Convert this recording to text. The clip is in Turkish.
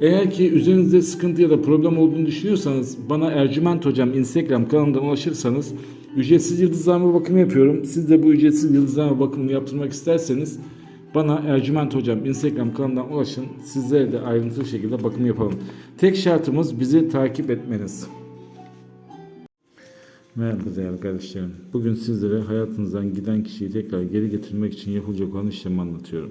Eğer ki üzerinizde sıkıntı ya da problem olduğunu düşünüyorsanız bana Ercüment Hocam Instagram kanalımdan ulaşırsanız ücretsiz yıldızlama bakımı yapıyorum. Siz de bu ücretsiz yıldızlama bakımını yaptırmak isterseniz bana Ercüment Hocam Instagram kanalından ulaşın. Sizlere de ayrıntılı şekilde bakım yapalım. Tek şartımız bizi takip etmeniz. Merhaba değerli kardeşlerim. Bugün sizlere hayatınızdan giden kişiyi tekrar geri getirmek için yapılacak olan işlemi anlatıyorum.